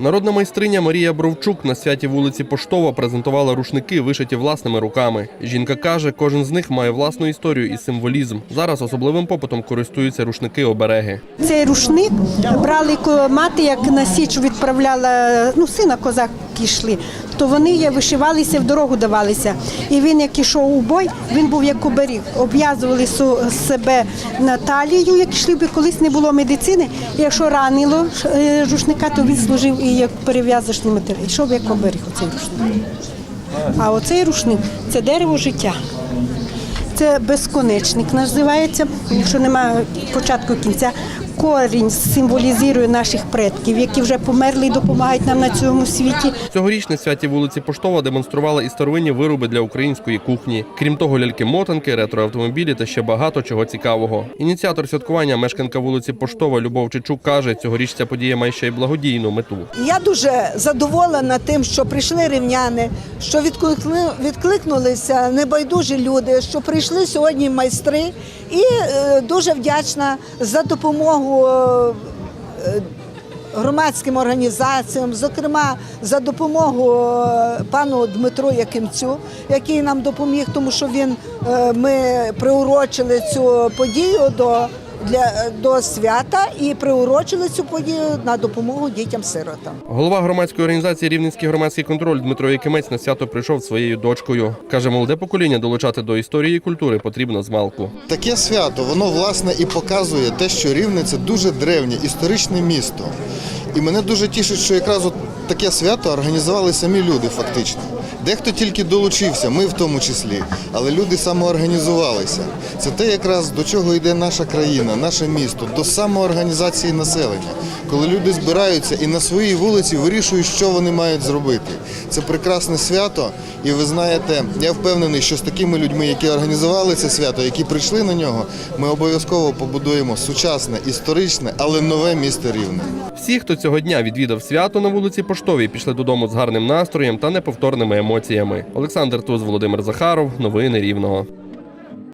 Народна майстриня Марія Бровчук на святі вулиці Поштова презентувала рушники, вишиті власними руками. Жінка каже, кожен з них має власну історію і символізм. Зараз особливим попитом користуються рушники обереги. Цей рушник брали мати, як на січ відправляла, ну, сина козак йшли, то вони вишивалися, в дорогу давалися. І він, як ішов у бой, він був як оберіг. Обв'язували себе на талію, як йшли, бо колись не було медицини. Якщо ранило е, рушника, то він служив і як перев'язочний матеріал. Йшов як оберіг оцей рушник. А оцей рушник це дерево життя. Це безконечник називається, якщо немає початку кінця. Корінь символізує наших предків, які вже померли і допомагають нам на цьому світі. Цьогоріч на святі вулиці Поштова демонстрували і старовинні вироби для української кухні. Крім того, ляльки-мотанки, ретроавтомобілі та ще багато чого цікавого. Ініціатор святкування, мешканка вулиці Поштова Любов Чичук каже, цьогоріч ця подія має ще й благодійну мету. Я дуже задоволена тим, що прийшли рівняни, що відкликнулися небайдужі люди, що прийшли сьогодні майстри, і е, дуже вдячна за допомогу. Е, Громадським організаціям, зокрема за допомогу е, пану Дмитру Якимцю, який нам допоміг, тому що він е, ми приурочили цю подію до, для, до свята і приурочили цю подію на допомогу дітям-сиротам. Голова громадської організації Рівненський громадський контроль Дмитро Якимець на свято прийшов своєю дочкою. Каже, молоде покоління долучати до історії і культури потрібно з малку. Таке свято, воно власне і показує те, що Рівне це дуже древнє історичне місто. І мене дуже тішить, що якраз от таке свято організували самі люди, фактично. Дехто тільки долучився, ми в тому числі, але люди самоорганізувалися. Це те, якраз до чого йде наша країна, наше місто, до самоорганізації населення, коли люди збираються і на своїй вулиці вирішують, що вони мають зробити. Це прекрасне свято, і ви знаєте, я впевнений, що з такими людьми, які організували це свято, які прийшли на нього, ми обов'язково побудуємо сучасне, історичне, але нове місто Рівне. Всі, хто цього дня відвідав свято на вулиці Поштовій, пішли додому з гарним настроєм та неповторними емоціями. Олександр Туз, Володимир Захаров, новини Рівного.